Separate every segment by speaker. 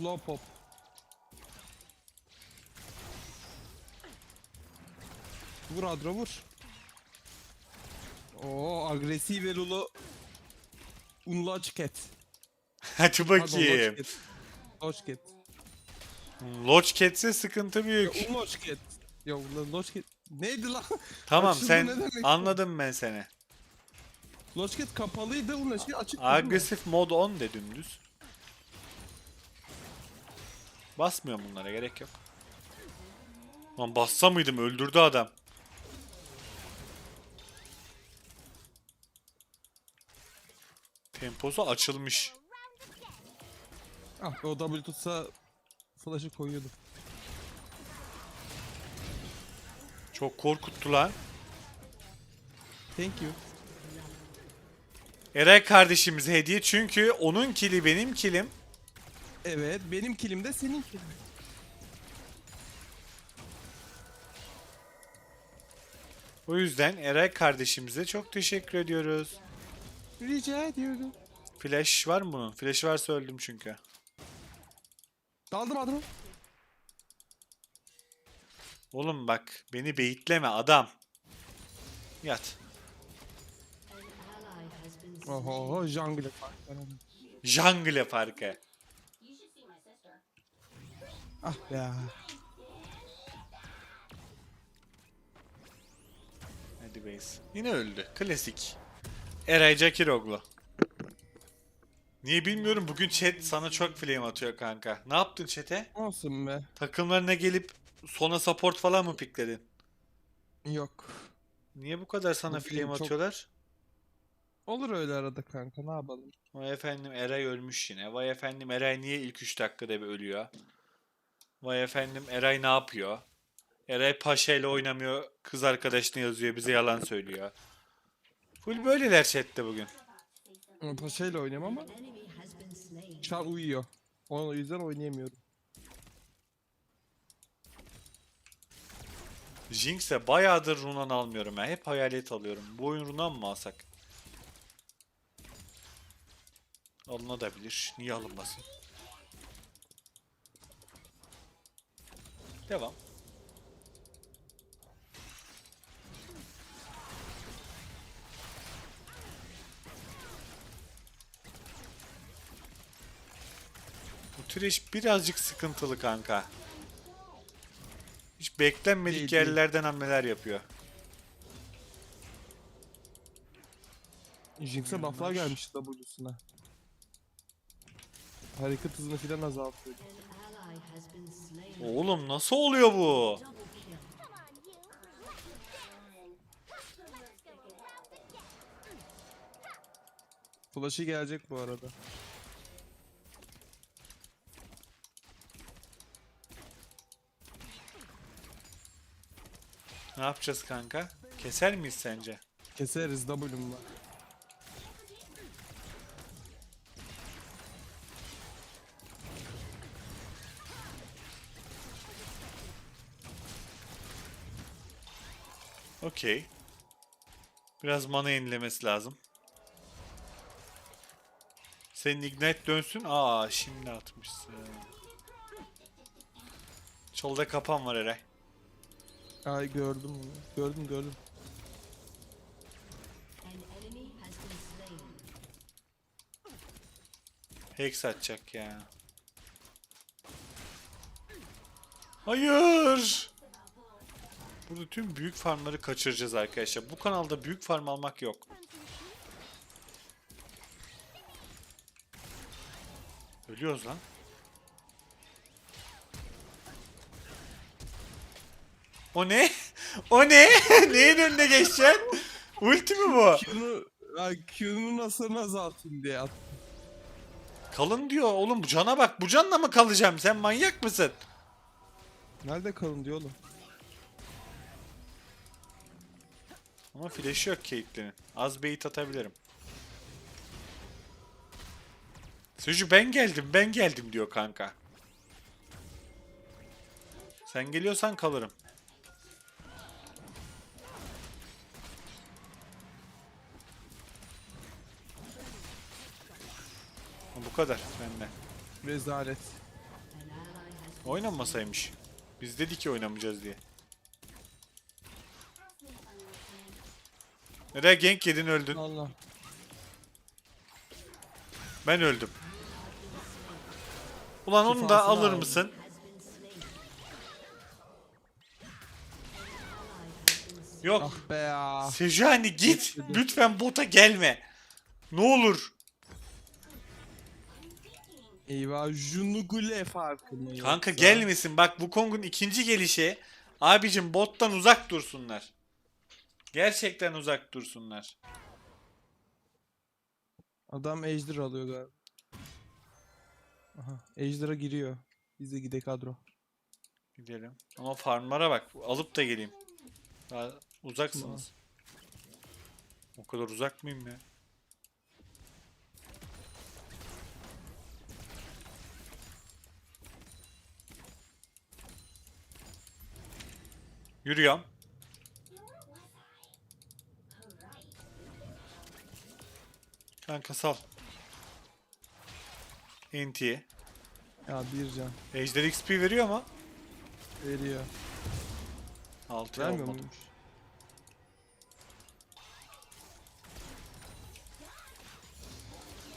Speaker 1: Slow pop. Vur Adro vur. Oo agresif ve Lulu. Unlock et.
Speaker 2: Hadi bakayım.
Speaker 1: Unlock et.
Speaker 2: Lodge Cats'e sıkıntı büyük.
Speaker 1: Unlock et. Ya Unlock et. Neydi lan?
Speaker 2: Tamam
Speaker 1: Açıldı
Speaker 2: sen anladım ben seni.
Speaker 1: Unlock et kapalıydı. Unlock et açık.
Speaker 2: Agresif mod 10 de dümdüz. Basmıyorum bunlara gerek yok. Lan bassa mıydım öldürdü adam. Temposu açılmış.
Speaker 1: Ah be o W tutsa flash'ı koyuyordum.
Speaker 2: Çok korkuttu lan.
Speaker 1: Thank you.
Speaker 2: Eray kardeşimize hediye çünkü onun kili benim kilim.
Speaker 1: Evet benim kilim de senin kilim.
Speaker 2: O yüzden Eray kardeşimize çok teşekkür ediyoruz.
Speaker 1: Rica ediyorum.
Speaker 2: Flash var mı bunun? Flash varsa öldüm çünkü.
Speaker 1: Daldım Adro.
Speaker 2: Oğlum bak beni beyitleme adam. Yat.
Speaker 1: Oho jungle.
Speaker 2: Jungle farkı.
Speaker 1: Ah ya.
Speaker 2: Hadi base. Yine öldü. Klasik. Eray Jakiroglu. Niye bilmiyorum bugün chat sana çok flame atıyor kanka. Ne yaptın chat'e?
Speaker 1: Olsun be.
Speaker 2: Takımlarına gelip sona support falan mı pikledin?
Speaker 1: Yok.
Speaker 2: Niye bu kadar sana
Speaker 1: Bugün
Speaker 2: flame
Speaker 1: çok-
Speaker 2: atıyorlar?
Speaker 1: Olur öyle arada kanka ne yapalım.
Speaker 2: Vay efendim Eray ölmüş yine. Vay efendim Eray niye ilk 3 dakikada bir ölüyor? Vay efendim Eray ne yapıyor? Eray Paşa ile oynamıyor. Kız arkadaşını yazıyor. Bize yalan söylüyor. Full böyleler chatte bugün.
Speaker 1: Ama Paşa ile oynuyorum ama an uyuyor. O yüzden oynayamıyorum.
Speaker 2: Jinx'e bayağıdır runan almıyorum ya. Hep hayalet alıyorum. Bu oyun runan mı alsak? Alınabilir. Niye alınmasın? Devam. Bu Thresh birazcık sıkıntılı kanka. Hiç beklenmedik
Speaker 1: Değil, değil.
Speaker 2: yerlerden hamleler yapıyor.
Speaker 1: Jinx'e buff'lar gelmiş W'suna. Hareket hızını filan azaltıyor.
Speaker 2: Oğlum nasıl oluyor bu?
Speaker 1: Flash'ı gelecek bu arada.
Speaker 2: Ne yapacağız kanka? Keser miyiz sence?
Speaker 1: Keseriz W'mla.
Speaker 2: Okey. Biraz mana yenilemesi lazım. Senin ignite dönsün. Aa şimdi atmışsın. Çolda kapan var Eray.
Speaker 1: Ay gördüm. Gördüm gördüm.
Speaker 2: Hex atacak ya. Hayır. Burada tüm büyük farmları kaçıracağız arkadaşlar. Bu kanalda büyük farm almak yok. Ölüyoruz lan. O ne? O ne? Neyin önüne geçeceksin? Ulti mi bu?
Speaker 1: Q'nu, Q'nun hasarını azaltayım diye attım.
Speaker 2: Kalın diyor oğlum bu cana bak. Bu canla mı kalacağım? Sen manyak mısın?
Speaker 1: Nerede kalın diyor oğlum.
Speaker 2: Ama flash yok Caitlyn'in. Az bait atabilirim. Sucu ben geldim ben geldim diyor kanka. Sen geliyorsan kalırım. Bu kadar benden.
Speaker 1: Rezalet.
Speaker 2: Oynanmasaymış. Biz dedik ki oynamayacağız diye. Neden gank yedin öldün?
Speaker 1: Allah.
Speaker 2: Ben öldüm. Ulan onu da alır
Speaker 1: aldım.
Speaker 2: mısın? Yok.
Speaker 1: Ah be ya.
Speaker 2: Sejani git. Lütfen bota gelme. Ne olur.
Speaker 1: Eyvah Junugule farkı mı
Speaker 2: Kanka
Speaker 1: yoksa?
Speaker 2: gelmesin. Bak bu Kong'un ikinci gelişi. Abicim bottan uzak dursunlar. Gerçekten uzak dursunlar.
Speaker 1: Adam Ejder alıyor galiba. Aha Ejder'a giriyor. Biz de gide kadro.
Speaker 2: Gidelim. Ama farmlara bak. Alıp da geleyim. Daha uzaksınız. O kadar uzak mıyım ya? Yürüyorum. Kanka sal. NT'ye.
Speaker 1: Ya bir can
Speaker 2: Ejder XP veriyor ama.
Speaker 1: veriyor.
Speaker 2: 6
Speaker 1: Vermiyor
Speaker 2: olmadı.
Speaker 1: muymuş?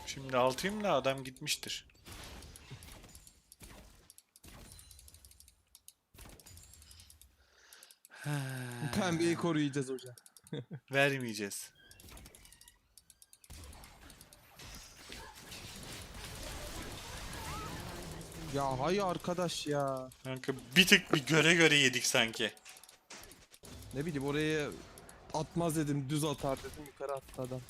Speaker 2: Şimdi altıyım da adam gitmiştir.
Speaker 1: Pembeyi koruyacağız hocam.
Speaker 2: Vermeyeceğiz.
Speaker 1: Ya hay arkadaş ya.
Speaker 2: Kanka bir tık bir göre göre yedik sanki.
Speaker 1: Ne bileyim oraya atmaz dedim düz atar dedim yukarı attı adam.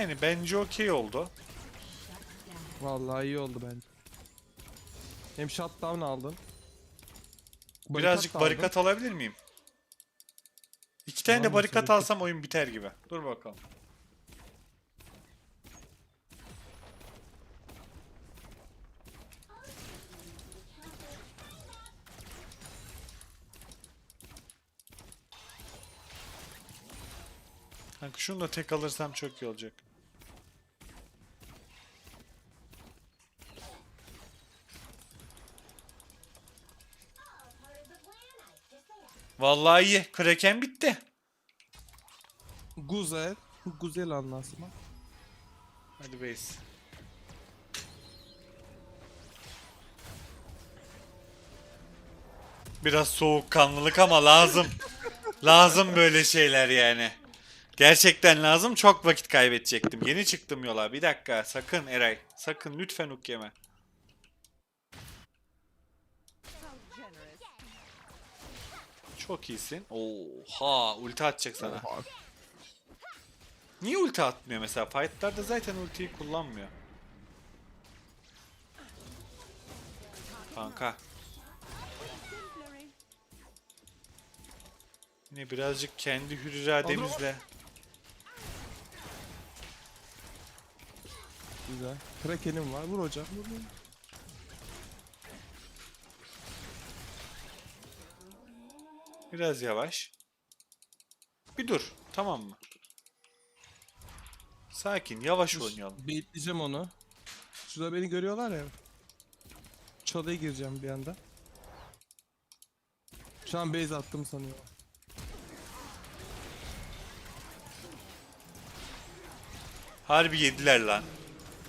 Speaker 2: Yani bence okey oldu.
Speaker 1: Vallahi iyi oldu bence. Hem shutdown aldın.
Speaker 2: Birazcık
Speaker 1: da
Speaker 2: barikat alabilir miyim? İki tane de
Speaker 1: Tamam,
Speaker 2: barikat
Speaker 1: ki.
Speaker 2: alsam oyun biter gibi. Dur bakalım. Kanka şunu da tek alırsam çok iyi olacak. Vallahi iyi. Kraken bitti.
Speaker 1: Güzel. Güzel anlaşma.
Speaker 2: Hadi base. Biraz soğukkanlılık ama lazım. lazım böyle şeyler yani. Gerçekten lazım. Çok vakit kaybedecektim. Yeni çıktım yola. Bir dakika. Sakın Eray. Sakın lütfen hook yeme. Çok iyisin. Oha. Ulti atacak sana.
Speaker 1: Oha.
Speaker 2: Niye ulti atmıyor mesela? Fight'larda zaten ultiyi kullanmıyor. Kanka. Yine birazcık kendi hür irademizle.
Speaker 1: Güzel. Kraken'im var. Vur hocam. Vur, vur.
Speaker 2: Biraz yavaş. Bir dur. Tamam mı? Sakin. Yavaş oynayalım.
Speaker 1: Beyitleyeceğim onu. Şurada beni görüyorlar ya. Çalıya gireceğim bir anda. Şu an base attım sanıyorum.
Speaker 2: Harbi yediler lan.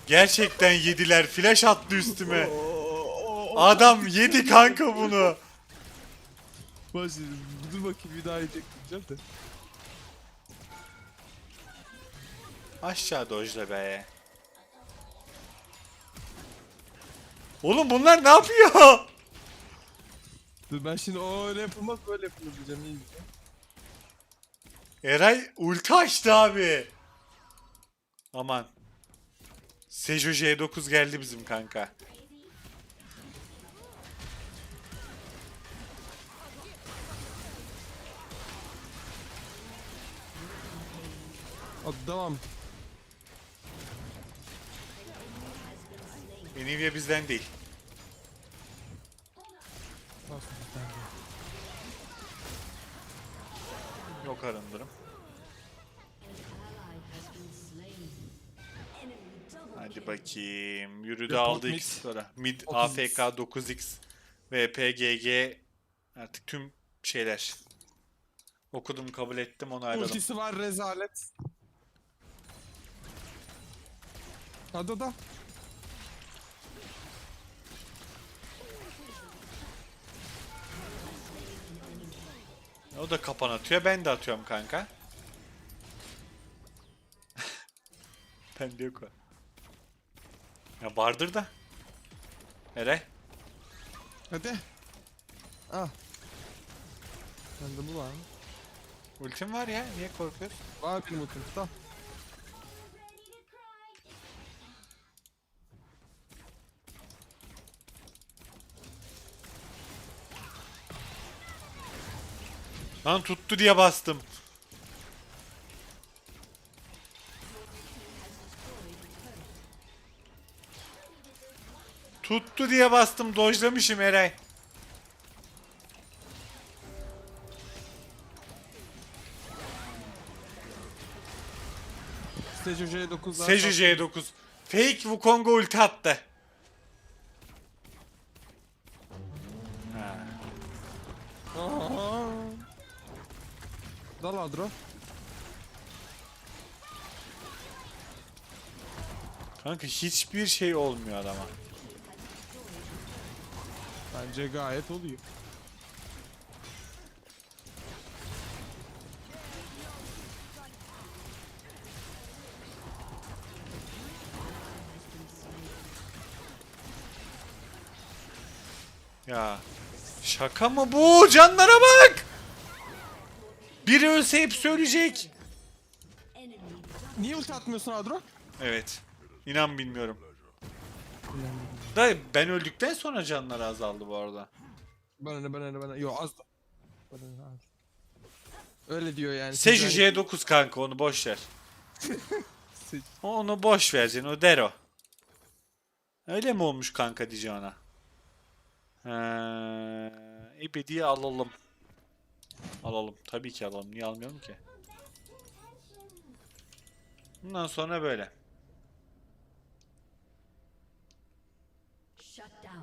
Speaker 2: Gerçekten yediler. Flash attı üstüme. Adam yedi kanka bunu.
Speaker 1: Baş, dur bakayım bir daha yiyecek diyeceğim de.
Speaker 2: Aşağı dojla be. Oğlum bunlar ne yapıyor?
Speaker 1: Dur ben şimdi o öyle yapılmaz böyle yapılır diyeceğim iyi diyeceğim.
Speaker 2: Eray ulti açtı abi. Aman. Sejo J9 geldi bizim kanka.
Speaker 1: Devam.
Speaker 2: Nvidia bizden değil.
Speaker 1: Nasıl?
Speaker 2: Yok arındırım. Hadi bakayım. Yürüdü
Speaker 1: Report
Speaker 2: aldı
Speaker 1: mid.
Speaker 2: X sonra. Mid
Speaker 1: 30x.
Speaker 2: AFK 9x. VP GG. Artık tüm şeyler. Okudum kabul ettim onu ayrıldım.
Speaker 1: Ultisi var rezalet. Hadi da.
Speaker 2: O da kapan atıyor. Ben de atıyorum kanka. Bende yok o. Ya vardır da. Eray.
Speaker 1: Hadi. Ah. Bende bu var mı?
Speaker 2: Ultim var ya. Niye korkuyorsun?
Speaker 1: Var benim ultim. Tamam.
Speaker 2: Lan tuttu diye bastım. Tuttu diye bastım. Dojlamışım Eray.
Speaker 1: Seju J9 'lar
Speaker 2: Seju J9. Fake Wukong'a ulti attı.
Speaker 1: Dal Adro.
Speaker 2: Kanka hiçbir şey olmuyor adama.
Speaker 1: Bence gayet oluyor.
Speaker 2: Ya şaka mı bu? Canlara bak! Biri ölse hep söyleyecek.
Speaker 1: Niye ulti atmıyorsun Adro?
Speaker 2: Evet. İnan bilmiyorum. Da ben öldükten sonra canları azaldı bu arada.
Speaker 1: Bana ne bana ne bana. Yo az da. Bana ne az. Öyle diyor yani.
Speaker 2: Seju
Speaker 1: Siz yani-
Speaker 2: J9 kanka onu boş ver. Onu boş vereceksin o der o. Öyle mi olmuş kanka diyeceğim ona. Ee, ebedi alalım. Alalım. Tabii ki alalım. Niye almıyorum ki? Bundan sonra böyle.
Speaker 3: Shut down.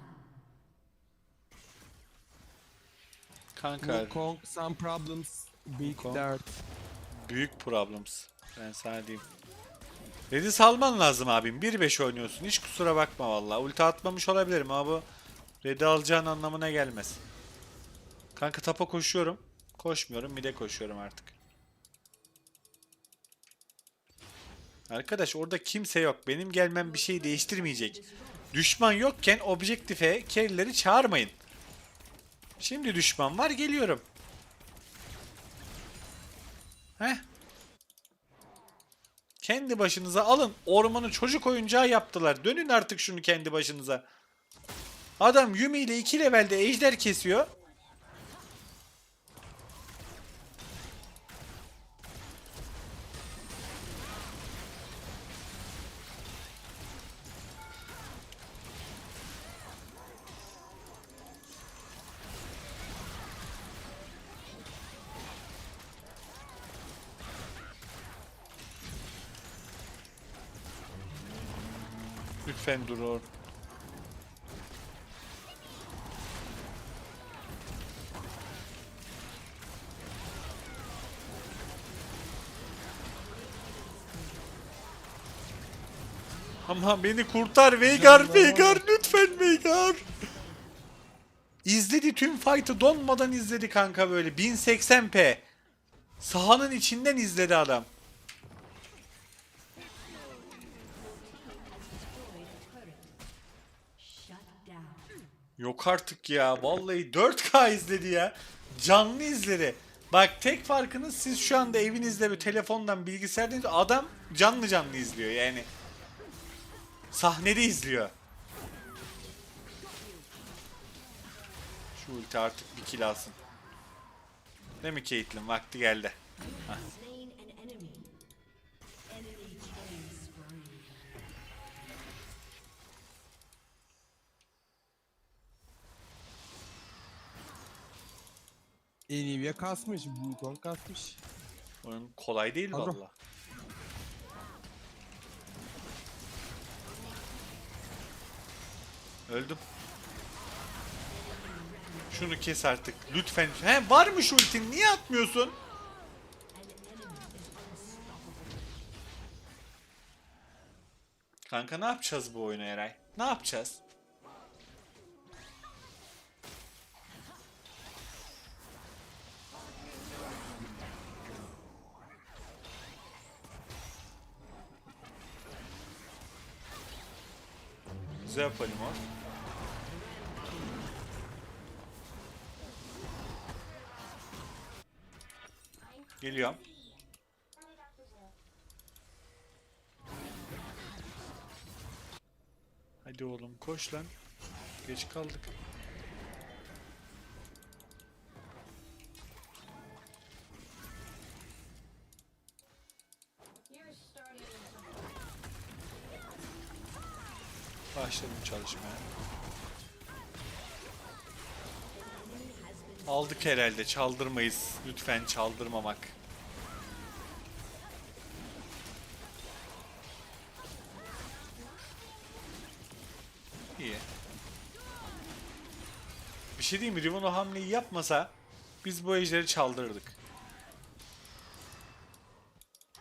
Speaker 2: Kanka
Speaker 1: Wukong some problems. Big
Speaker 2: Wukong.
Speaker 1: dert.
Speaker 2: büyük problems. Ben sana diyeyim. Red'i salman lazım abim. 1-5 oynuyorsun. Hiç kusura bakma vallahi. Ulti atmamış olabilirim ama bu Red'i alacağın anlamına gelmez. Kanka tapa koşuyorum. Koşmuyorum. Mid'e koşuyorum artık. Arkadaş orada kimse yok. Benim gelmem bir şey değiştirmeyecek. Düşman yokken objektife carry'leri çağırmayın. Şimdi düşman var geliyorum. Heh. Kendi başınıza alın. Ormanı çocuk oyuncağı yaptılar. Dönün artık şunu kendi başınıza. Adam Yumi ile 2 levelde ejder kesiyor. Lütfen dur or. Ama beni kurtar Veigar, Veigar lütfen Veigar. İzledi tüm fight'ı donmadan izledi kanka böyle 1080p. Sahanın içinden izledi adam. Yok artık ya. Vallahi 4K izledi ya. Canlı izledi. Bak tek farkınız siz şu anda evinizde bir telefondan bilgisayardan adam canlı canlı izliyor yani. Sahnede izliyor. Şu ulti artık bir kill alsın. Değil mi Caitlyn? Vakti geldi.
Speaker 3: Slain
Speaker 1: Enivia kasmış. Wukong kasmış.
Speaker 2: Oyun kolay değil
Speaker 1: Kadro.
Speaker 2: valla. Öldüm. Şunu kes artık. Lütfen. He varmış ultin. Niye atmıyorsun? Kanka ne yapacağız bu oyunu Eray? Ne yapacağız? O. Geliyorum. Hadi oğlum koş lan. Geç kaldık. Çalışmaya. Aldık herhalde. Çaldırmayız. Lütfen çaldırmamak. İyi. Bir şey diyeyim mi? Riven o hamleyi yapmasa biz bu ejderi çaldırırdık.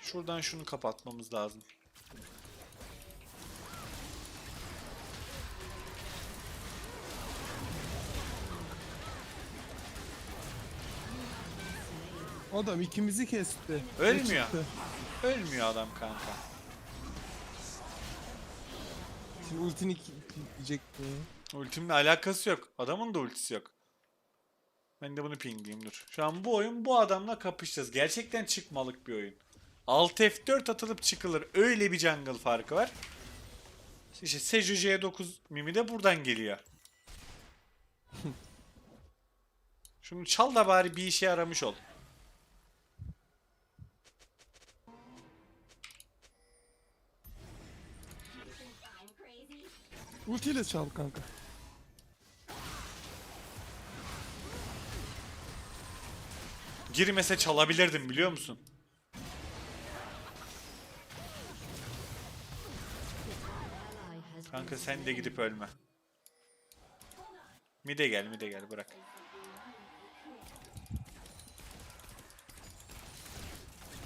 Speaker 2: Şuradan şunu kapatmamız lazım.
Speaker 1: Adam ikimizi kesti.
Speaker 2: Ölmüyor.
Speaker 1: Çıktı?
Speaker 2: Ölmüyor adam kanka.
Speaker 1: Şimdi ultini diyecekti.
Speaker 2: Ultimle alakası yok. Adamın da ultisi yok. Ben de bunu pingleyeyim dur. Şu an bu oyun bu adamla kapışacağız. Gerçekten çıkmalık bir oyun. Alt F4 atılıp çıkılır. Öyle bir jungle farkı var. İşte Seju C9 mimi de buradan geliyor. Şunu çal da bari bir işe yaramış ol.
Speaker 1: Ultiyle çal kanka.
Speaker 2: Girmese çalabilirdim biliyor musun? Kanka sen de gidip ölme. Mide gel mide gel bırak.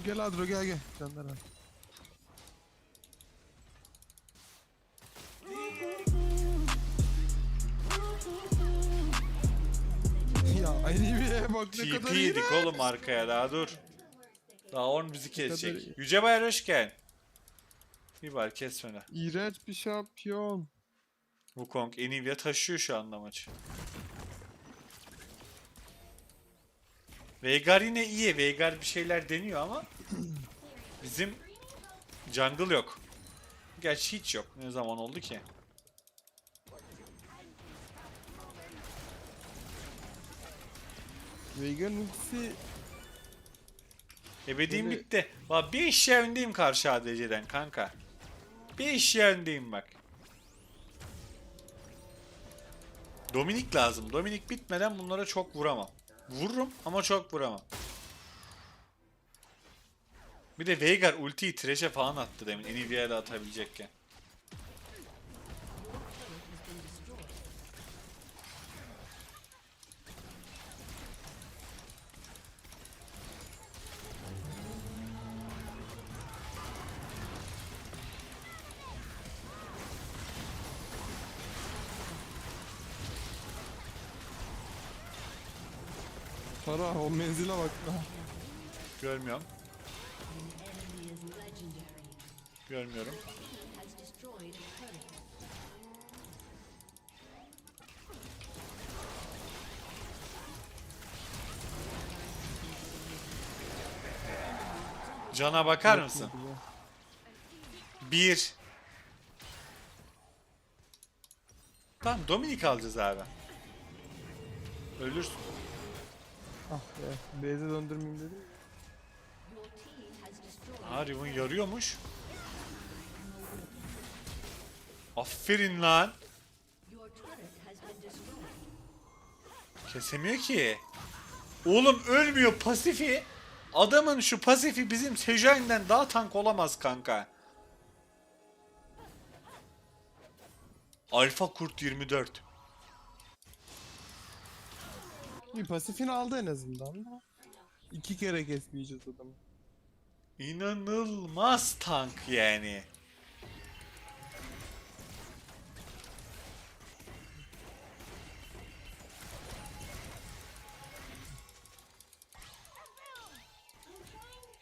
Speaker 1: Gel Adro gel gel. Canlar al. Enivia'ya bak ne
Speaker 2: TP
Speaker 1: kadar
Speaker 2: yedik
Speaker 1: iyi.
Speaker 2: oğlum arkaya daha dur. Daha on bizi
Speaker 1: kadar
Speaker 2: kesecek.
Speaker 1: iyi.
Speaker 2: Yüce Bayar geldin. Bir var kesmene.
Speaker 1: İğrenç bir şampiyon.
Speaker 2: Wukong Enivia taşıyor şu anda maçı. Veigar yine iyi. Veigar bir şeyler deniyor ama bizim jungle yok. Gerçi hiç yok. Ne zaman oldu ki?
Speaker 1: Veigar'ın ultisi
Speaker 2: Ebediğim
Speaker 1: Böyle-
Speaker 2: bitti. Bak bir eşya öndeyim karşı ADC'den kanka. Bir eşya öndeyim bak. Dominik lazım. Dominik bitmeden bunlara çok vuramam. Vururum ama çok vuramam. Bir de Veigar ultiyi trash'e falan attı demin. Enivia'ya da atabilecekken.
Speaker 1: Para o menzile bak.
Speaker 2: Görmüyorum. Görmüyorum. Cana bakar mısın? Bir. Tamam Dominik alacağız abi. Ölürsün.
Speaker 1: Ah be. Beyze döndürmeyeyim dedim.
Speaker 2: Ha Riven yarıyormuş. Aferin lan. Kesemiyor ki. Oğlum ölmüyor pasifi. Adamın şu pasifi bizim Sejuani'den daha tank olamaz kanka. Alfa Kurt 24.
Speaker 1: Bir pasifini aldı en azından da. İki kere kesmeyeceğiz adamı.
Speaker 2: İnanılmaz tank yani.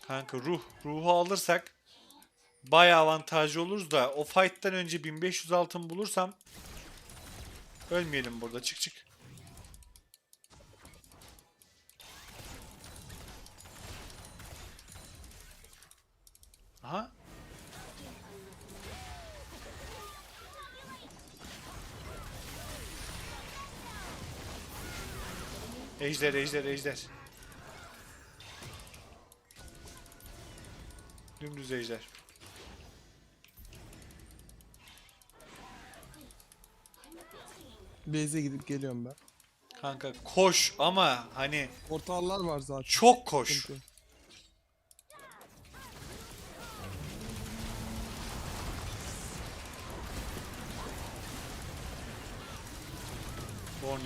Speaker 2: Kanka ruh. Ruhu alırsak bayağı avantajlı oluruz da o fight'tan önce 1500 altın bulursam ölmeyelim burada çık çık. Aha. Ejder, ejder, ejder. Dümdüz ejder.
Speaker 1: Base'e gidip geliyorum ben.
Speaker 2: Kanka koş ama hani
Speaker 1: Portallar var zaten.
Speaker 2: çok koş.
Speaker 1: Sıkıntı.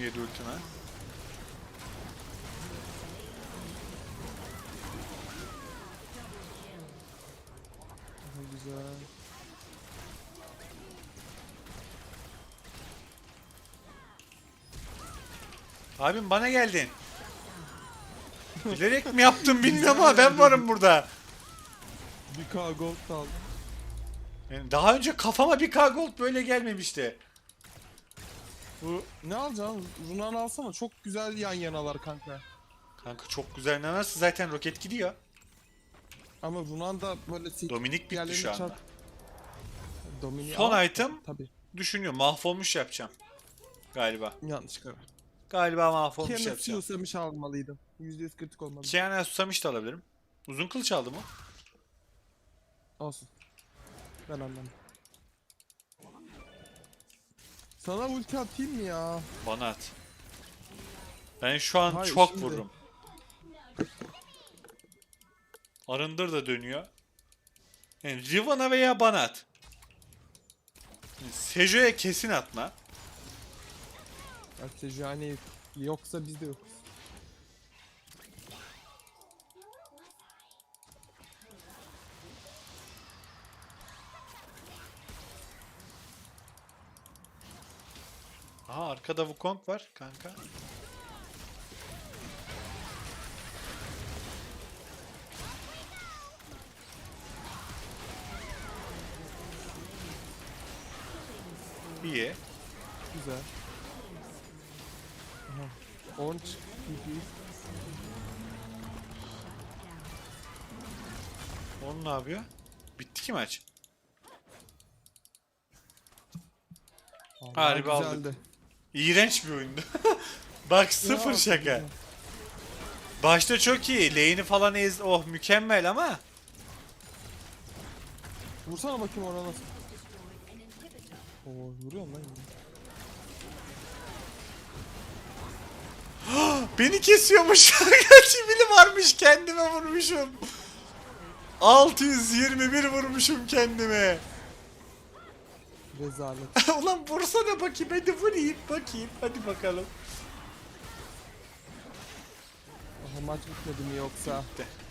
Speaker 2: Yedi ultime.
Speaker 1: Daha Güzel.
Speaker 2: Abim bana geldin. Bilerek mi yaptın bilmiyorum ama ben varım burada.
Speaker 1: Bir K gold aldım.
Speaker 2: Yani daha önce kafama bir K gold böyle gelmemişti. Bu
Speaker 1: Ne alacaksın? Runan alsana. Çok güzel yan yanalar kanka.
Speaker 2: kanka çok güzel nanası zaten roket gidiyor.
Speaker 1: Ama Runan da böyle
Speaker 2: Dominik bitti
Speaker 1: yerlerini
Speaker 2: şu anda.
Speaker 1: Dominik
Speaker 2: Son
Speaker 1: al.
Speaker 2: item
Speaker 1: Tabii.
Speaker 2: düşünüyor. Mahvolmuş yapacağım. Galiba.
Speaker 1: Yanlış karar.
Speaker 2: Galiba mahvolmuş
Speaker 1: Kemet
Speaker 2: yapacağım.
Speaker 1: Susamış almalıydım. %100 kritik olmalı.
Speaker 2: Kiana susamış da alabilirim. Uzun kılıç aldı mı?
Speaker 1: Olsun. Ben anlamam. Sana ulti atayım mı ya?
Speaker 2: Bana at. Ben şu an
Speaker 1: Hayır,
Speaker 2: çok
Speaker 1: şimdi.
Speaker 2: vururum. Arındır da dönüyor. Yani Riven'a veya bana at. Yani Sejo'ya kesin atma.
Speaker 1: Ya Sejani yoksa biz de yokuz.
Speaker 2: Aha arkada Wukong var kanka. İyi.
Speaker 1: Güzel. Aha. Orange TP.
Speaker 2: Onun ne yapıyor? Bitti ki maç. Harbi aldık. İğrenç bir oyundu. Bak sıfır
Speaker 1: Ya,
Speaker 2: şaka. Başta çok iyi. Lane'i falan ez... Oh mükemmel ama.
Speaker 1: Vursana bakayım oraya nasıl. Oo vuruyor lan.
Speaker 2: Beni kesiyormuş. Kaç bili varmış kendime vurmuşum. 621 vurmuşum kendime.
Speaker 1: Rezalet.
Speaker 2: Ulan vursana bakayım hadi vurayım bakayım. Hadi bakalım.
Speaker 1: Aha maç bitmedi mi yoksa?
Speaker 2: Bitti.